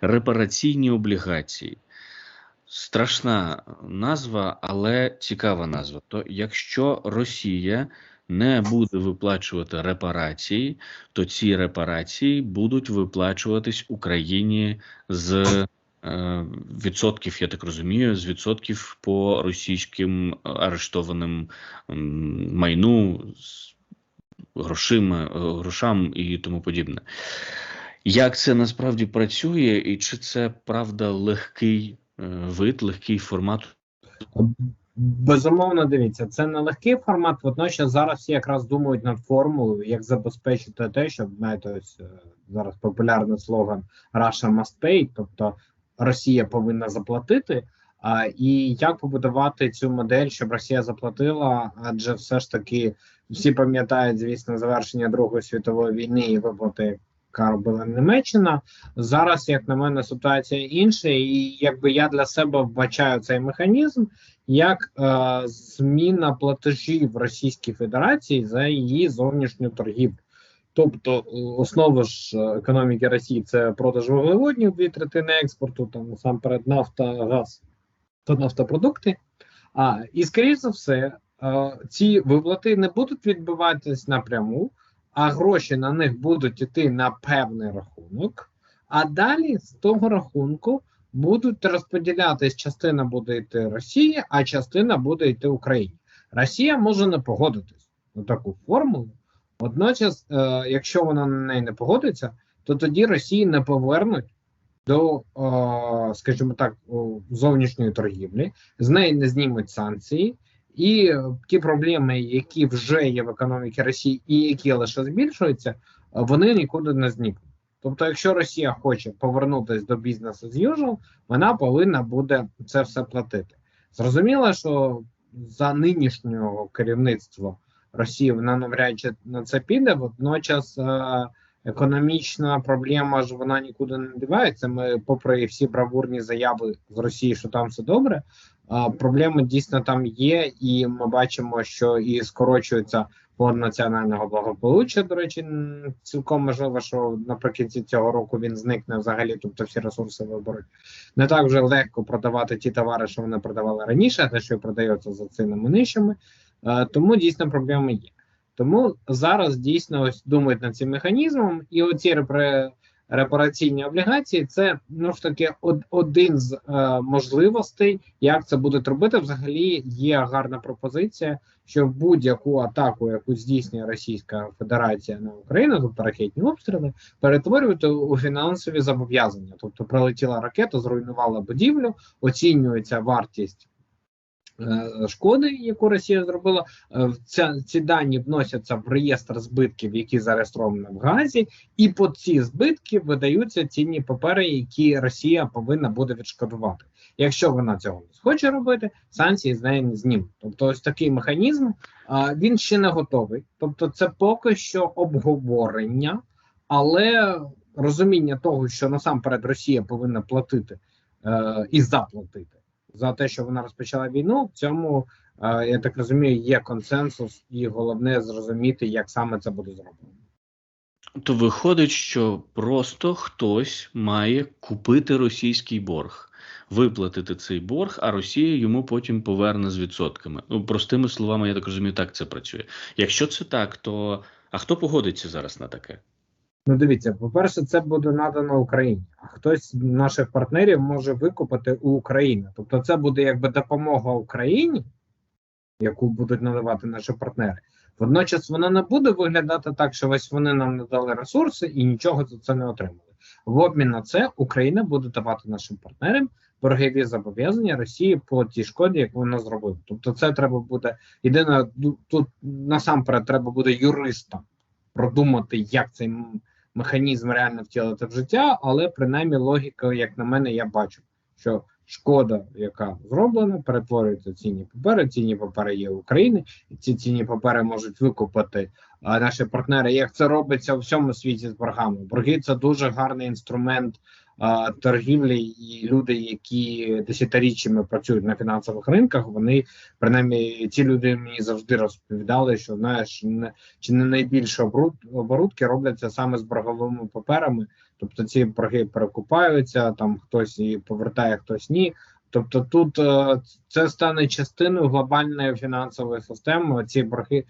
Репараційні облігації. Страшна назва, але цікава назва. То якщо Росія не буде виплачувати репарації, то ці репарації будуть виплачуватись Україні з е, відсотків, я так розумію, з відсотків по російським арештованим майну, з грошима, е, грошам і тому подібне. Як це насправді працює, і чи це правда легкий е, вид, легкий формат? Безумовно, дивіться, це не легкий формат. Водночас зараз всі якраз думають над формулою, як забезпечити те, щоб знаєте, ось е, зараз популярний слоган Russia must pay, тобто Росія повинна заплатити. А, і як побудувати цю модель, щоб Росія заплатила? Адже все ж таки всі пам'ятають, звісно, завершення Другої світової війни і виплати, яка робила Німеччина. Зараз, як на мене, ситуація інша, і якби я для себе вбачаю цей механізм як е, зміна платежів Російській Федерації за її зовнішню торгівлю. Тобто, е, основа ж е, економіки Росії це продаж вуглеводнів, дві третини експорту, там насамперед нафта, газ та нафтопродукти. А і скоріш за все, е, ці виплати не будуть відбуватись напряму, а гроші на них будуть йти на певний рахунок. А далі з того рахунку будуть розподілятись. Частина буде йти Росії, а частина буде йти Україні. Росія може не погодитись на таку формулу. Водночас, е, якщо вона на неї не погодиться, то тоді Росії не повернуть до, е, скажімо так, зовнішньої торгівлі, з неї не знімуть санкції, і ті проблеми, які вже є в економіці Росії, і які лише збільшуються, вони нікуди не зникнуть. Тобто, якщо Росія хоче повернутися до бізнесу з usual, вона повинна буде це все платити. Зрозуміло, що за нинішнього керівництва Росії вона навряд чи на це піде. Водночас е економічна проблема ж вона нікуди не дівається. Ми, попри всі бравурні заяви з Росії, що там все добре. Проблеми дійсно там є, і ми бачимо, що і скорочується фонд національного благополуччя. До речі, цілком можливо, що наприкінці цього року він зникне взагалі, тобто всі ресурси виберуть. Не так вже легко продавати ті товари, що вони продавали раніше, а те, що продаються за цінами нижчими. Тому дійсно проблеми є. Тому зараз дійсно ось думають над цим механізмом, і оці репре репараційні облігації це ну ж таки од, один з е, можливостей, як це будуть робити. Взагалі є гарна пропозиція, що будь-яку атаку, яку здійснює Російська Федерація на Україну, тобто ракетні обстріли, перетворювати у фінансові зобов'язання. Тобто прилетіла ракета, зруйнувала будівлю, оцінюється вартість. Е, шкоди, яку Росія зробила, е, ця ці дані вносяться в реєстр збитків, які зареєстровані в Газі, і по ці збитки видаються цінні папери, які Росія повинна буде відшкодувати. Якщо вона цього не схоче робити, санкції з неї не знімуть. Тобто, ось такий механізм він ще не готовий. Тобто, це поки що обговорення, але розуміння того, що насамперед Росія повинна платити е, і заплатити за те, що вона розпочала війну. В цьому е, я так розумію, є консенсус, і головне зрозуміти, як саме це буде зроблено. То виходить, що просто хтось має купити російський борг, виплатити цей борг, а Росія йому потім поверне з відсотками. Ну простими словами, я так розумію, так це працює. Якщо це так, то а хто погодиться зараз на таке? Ну, дивіться, по-перше, це буде надано Україні, а хтось з наших партнерів може викупити у Україні. Тобто, це буде якби допомога Україні, яку будуть надавати наші партнери. Водночас вона не буде виглядати так, що ось вони нам надали ресурси і нічого за це не отримали. В обмін на це Україна буде давати нашим партнерам боргові зобов'язання Росії по тій шкоді, яку вона зробила. Тобто, це треба буде єдине тут насамперед треба буде юристам продумати, як цей механізм реально втілити в життя, але принаймні логіка, як на мене, я бачу, що шкода, яка зроблена, перетворюється цінні папери. Цінні папери є в Україні, і ці цінні папери можуть викупити а, наші партнери. Як це робиться у всьому світі з боргами? Борги це дуже гарний інструмент торгівлі, і люди, які десятиріччями працюють на фінансових ринках, вони принаймні ці люди мені завжди розповідали, що знаєш, не чи не найбільше оборудки робляться саме з борговими паперами, Тобто ці борги перекупаються, там хтось і повертає, хтось ні. Тобто тут е, це стане частиною глобальної фінансової системи. Ці борги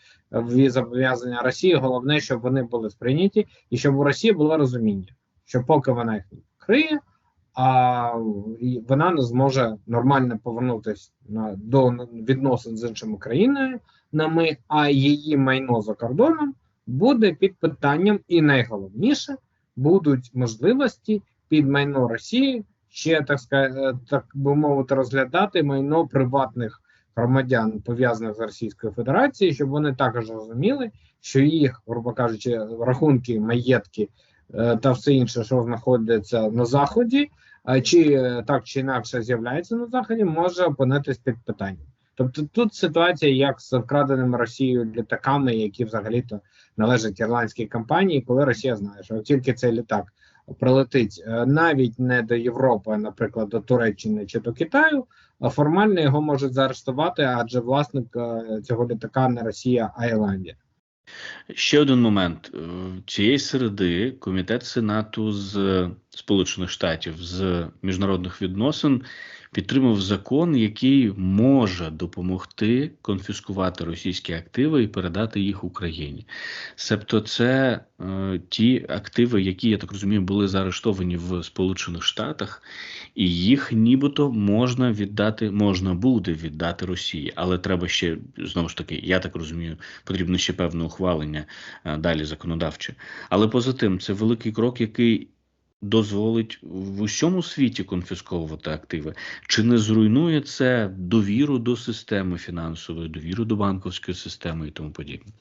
зобов'язання Росії. Головне, щоб вони були сприйняті, і щоб у Росії було розуміння, що поки вона їх не криє, а вона не зможе нормально повернутися на до відносин з іншими країнами, а її майно за кордоном буде під питанням, і найголовніше будуть можливості під майно Росії ще так сказати, так би мовити, розглядати майно приватних громадян пов'язаних з Російською Федерацією, щоб вони також розуміли, що їх, грубо кажучи, рахунки, маєтки е, та все інше, що знаходиться на заході, чи е, так чи інакше з'являється на заході, може опинитись під питанням. Тобто тут ситуація як з вкраденими Росією літаками, які взагалі-то належать ірландській компанії, коли Росія знає, що тільки цей літак прилетить е, навіть не до Європи, а наприклад, до Туреччини чи до Китаю, формально його можуть заарештувати, адже власник е, цього літака не Росія, а Ірландія. Ще один момент. Е, цієї середи комітет Сенату з Сполучених Штатів з міжнародних відносин підтримав закон, який може допомогти конфіскувати російські активи і передати їх Україні. Себто, це е, ті активи, які я так розумію, були заарештовані в Сполучених Штатах, і їх нібито можна віддати, можна буде віддати Росії, але треба ще знову ж таки, я так розумію, потрібно ще певне ухвалення е, далі законодавче. Але поза тим, це великий крок, який дозволить в усьому світі конфісковувати активи, чи не зруйнує це довіру до системи фінансової, довіру до банковської системи і тому подібне?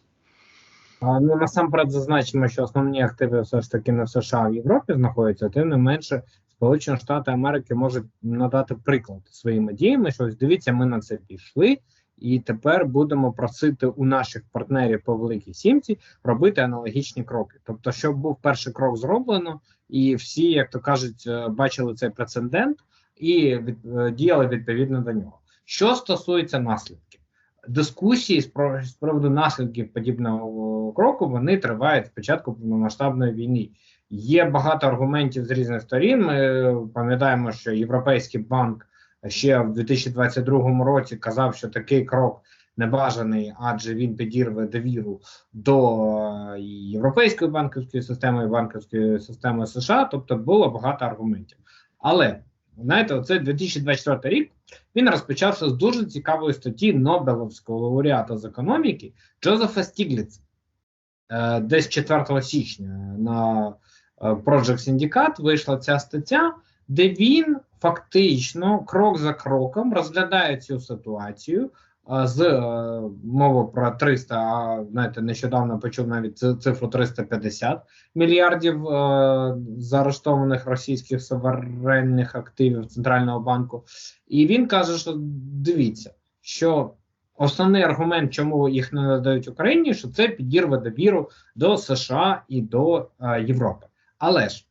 Ну насамперед зазначимо, що основні активи все ж таки не в США а в Європі знаходяться, тим не менше. Сполучені Штати Америки можуть надати приклад своїми діями. що ось дивіться, ми на це пішли, і тепер будемо просити у наших партнерів по великій сімці робити аналогічні кроки. Тобто, щоб був перший крок зроблено, і всі, як то кажуть, е, бачили цей прецедент і е, діяли відповідно до нього. Що стосується наслідків, дискусії з приводу наслідків подібного кроку вони тривають спочатку повномасштабної війни. Є багато аргументів з різних сторін. Ми пам'ятаємо, що Європейський банк ще в 2022 році казав, що такий крок небажаний, адже він підірве довіру до е, європейської банківської системи і банківської системи США. Тобто було багато аргументів. Але знаєте, оце 2024 рік він розпочався з дуже цікавої статті Нобелевського лауреата з економіки Джозефа Стігліца. Е, десь 4 січня на е, Project Syndicate вийшла ця стаття, де він фактично крок за кроком розглядає цю ситуацію, з е, мови про 300, а знаєте, нещодавно почув навіть цифру 350 мільярдів е, заарештованих російських суверенних активів центрального банку. І він каже, що дивіться, що основний аргумент, чому їх не надають Україні, що це підірве довіру до США і до е, Європи. Але ж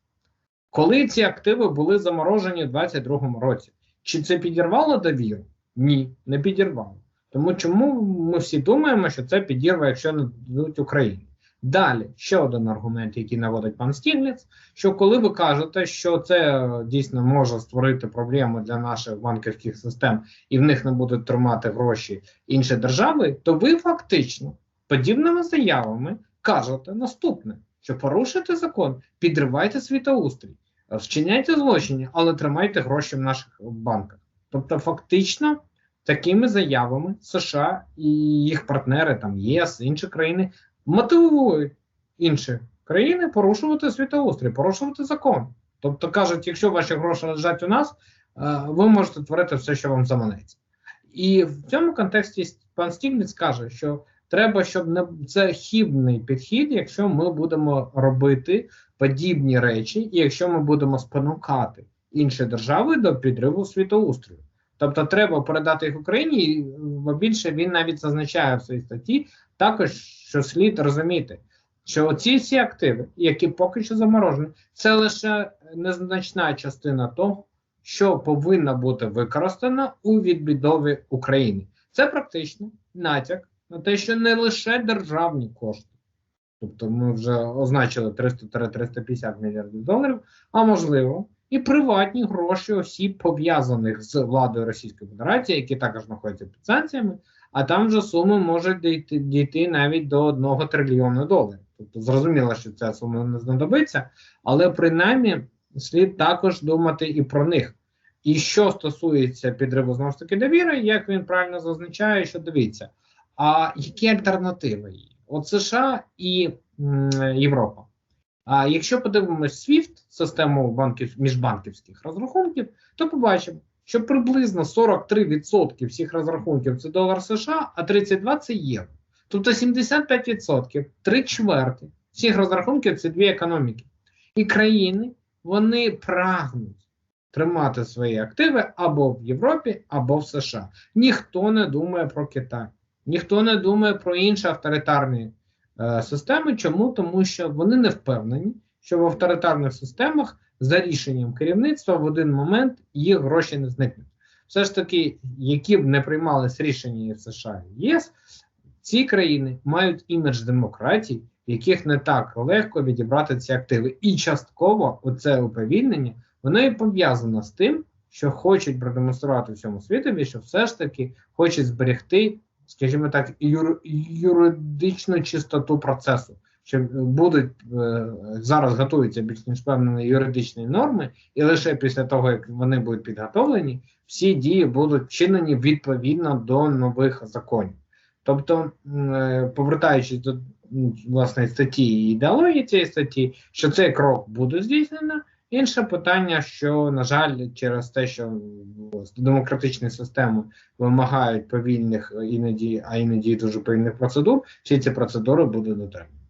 коли ці активи були заморожені у 2022 році, чи це підірвало довіру? Ні, не підірвало. Тому чому ми всі думаємо, що це підірве, якщо не дадуть Україні? Далі ще один аргумент, який наводить пан Стігліц, що коли ви кажете, що це е, дійсно може створити проблему для наших банківських систем і в них не будуть тримати гроші інші держави, то ви фактично подібними заявами кажете наступне: що порушите закон, підривайте світоустрій, вчиняйте злочини, але тримайте гроші в наших банках. Тобто, фактично такими заявами США і їх партнери, там ЄС, інші країни, мотивують інші країни порушувати світоустрій, порушувати закон. Тобто кажуть, якщо ваші гроші лежать у нас, е, ви можете творити все, що вам заманеться. І в цьому контексті пан Стігліц каже, що треба, щоб не це хібний підхід, якщо ми будемо робити подібні речі, і якщо ми будемо спонукати інші держави до підриву світоустрою. Тобто треба передати їх Україні, і більше він навіть зазначає в своїй статті також, що слід розуміти, що оці всі активи, які поки що заморожені, це лише незначна частина того, що повинна бути використана у відбудові України. Це практично натяк на те, що не лише державні кошти, Тобто ми вже означили 300-350 мільярдів доларів, а можливо, і приватні гроші осіб, пов'язаних з владою Російської Федерації, які також знаходяться під санкціями, а там вже суми можуть дійти, дійти навіть до 1 трильйона доларів. Тобто зрозуміло, що ця сума не знадобиться, але принаймні слід також думати і про них. І що стосується підриву знову ж таки довіри, як він правильно зазначає, що дивіться, а які альтернативи є? От США і Європа. А якщо подивимось SWIFT, систему банків міжбанківських розрахунків, то побачимо, що приблизно 43% всіх розрахунків це долар США, а 32% це євро. Тобто 75%, три чверти всіх розрахунків це дві економіки. І країни вони прагнуть тримати свої активи або в Європі, або в США. Ніхто не думає про Китай, ніхто не думає про інші авторитарні е, системи. Чому? Тому що вони не впевнені, що в авторитарних системах за рішенням керівництва в один момент їх гроші не зникнуть. Все ж таки, які б не приймались рішення і США і ЄС, ці країни мають імідж демократій, яких не так легко відібрати ці активи. І частково оце уповільнення воно і пов'язано з тим, що хочуть продемонструвати всьому світові, що все ж таки хочуть зберегти, скажімо так, юр, юридичну чистоту процесу. Що будуть е, зараз готуються більш ніж певні юридичні норми, і лише після того, як вони будуть підготовлені, всі дії будуть вчинені відповідно до нових законів. Тобто, е, повертаючись до власне статті і ідеології цієї статті, що цей крок буде здійснено. Інше питання, що на жаль, через те, що демократичні системи вимагають повільних іноді, а іноді дуже повільних процедур, всі ці процедури будуть дотримані.